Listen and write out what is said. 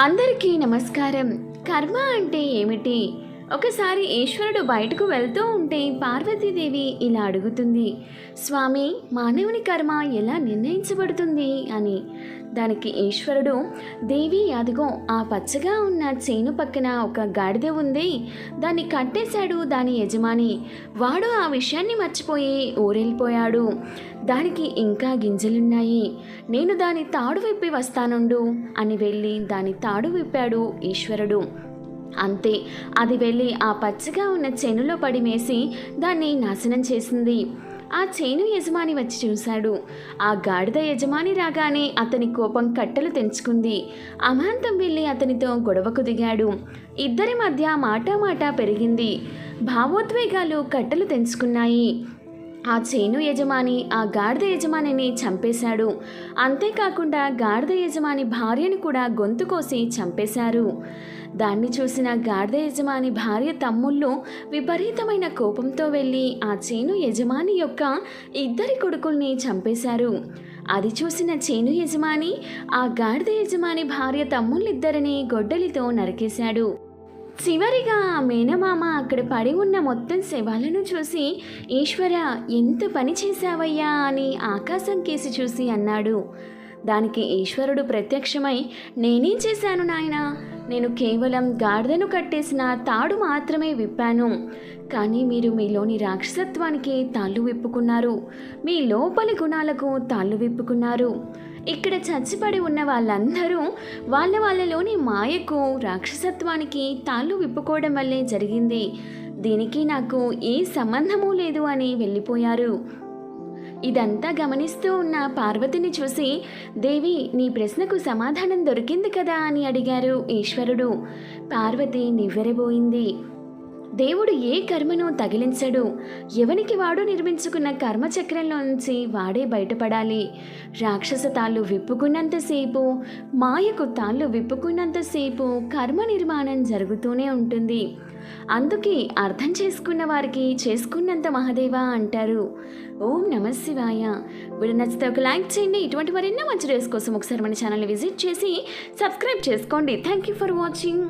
అందరికీ నమస్కారం. కర్మ అంటే ఏమిటి? ఒకసారి ఈశ్వరుడు బయటకు వెళ్తూ ఉంటే పార్వతీదేవి ఇలా అడుగుతుంది స్వామి మానవుని కర్మ ఎలా నిర్ణయించబడుతుంది? అని. దానికి ఈశ్వరుడు దేవి అదిగో ఆ పచ్చగా ఉన్న చేను పక్కన ఒక గాడిద ఉంది. దాన్ని కట్టేశాడు దాని యజమాని. వాడు ఆ విషయాన్ని మర్చిపోయి ఊరెళ్ళిపోయాడు. దానికి ఇంకా గింజలున్నాయి. నేను దాని తాడు విప్పి వస్తానుండు అని వెళ్ళి దాని తాడు విప్పాడు ఈశ్వరుడు. అంతే. అది వెళ్ళి ఆ పచ్చగా ఉన్న చేనులో పడిమేసి దాన్ని నాశనం చేసింది. ఆ చేను యజమాని వచ్చి చూశాడు. ఆ గాడిద యజమాని రాగానే అతని కోపం కట్టలు తెంచుకుంది. అమాంతం వెళ్ళి అతనితో గొడవకు దిగాడు. ఇద్దరి మధ్య మాట మాట పెరిగింది. భావోద్వేగాలు కట్టలు తెంచుకున్నాయి. ఆ చేను యజమాని ఆ గాడిద యజమానిని చంపేశాడు. అంతేకాకుండా గాడిద యజమాని భార్యను కూడా గొంతు కోసి చంపేశారు. దాన్ని చూసిన గాడిద యజమాని భార్య తమ్ముళ్ళు విపరీతమైన కోపంతో వెళ్ళి ఆ చేను యజమాని యొక్క ఇద్దరి కొడుకుల్ని చంపేశారు. అది చూసిన చేను యజమాని ఆ గాడిద యజమాని భార్య తమ్ముళ్ళిద్దరిని గొడ్డలితో నరికేశాడు. చివరిగా మేనమామ అక్కడ పడి ఉన్న మొత్తం శవాలను చూసి ఈశ్వర ఎంత పని చేశావయ్యా? అని ఆకాశం కేసి చూసి అన్నాడు. దానికి ఈశ్వరుడు ప్రత్యక్షమై నేనేం చేశాను నాయనా? నేను కేవలం గాడిదను కట్టేసిన తాడు మాత్రమే విప్పాను. కానీ మీరు మీలోని రాక్షసత్వానికి తాళ్ళు విప్పుకున్నారు. మీ లోపలి గుణాలకు తాళ్ళు విప్పుకున్నారు. ఇక్కడ చచ్చిపడి ఉన్న వాళ్ళందరూ వాళ్ళ వాళ్ళలోని మాయకు రాక్షసత్వానికి తాళ్ళు విప్పుకోవడం వల్లే జరిగింది. దీనికి నాకు ఏ సంబంధమూ లేదు అని వెళ్ళిపోయారు. ఇదంతా గమనిస్తూ ఉన్న పార్వతిని చూసి దేవి నీ ప్రశ్నకు సమాధానం దొరికింది కదా? అని అడిగారు ఈశ్వరుడు. పార్వతి నివ్వెరబోయింది. దేవుడు ఏ కర్మను తగిలించడు. ఎవనికి వాడు నిర్మించుకున్న కర్మచక్రంలో నుంచి వాడే బయటపడాలి. రాక్షస తాళ్ళు విప్పుకున్నంతసేపు మాయకు తాళ్ళు విప్పుకున్నంతసేపు కర్మ నిర్మాణం జరుగుతూనే ఉంటుంది. అందుకే అర్థం చేసుకున్న వారికి చేసుకున్నంత మహదేవా అంటారు. ఓం నమ శివాయ. వీడు నచ్చితే ఒక లైక్ చేయండి. ఇటువంటి మరెన్నో మంచి డేస్ కోసం ఒకసారి మన ఛానల్ని విజిట్ చేసి సబ్స్క్రైబ్ చేసుకోండి. Thank you for watching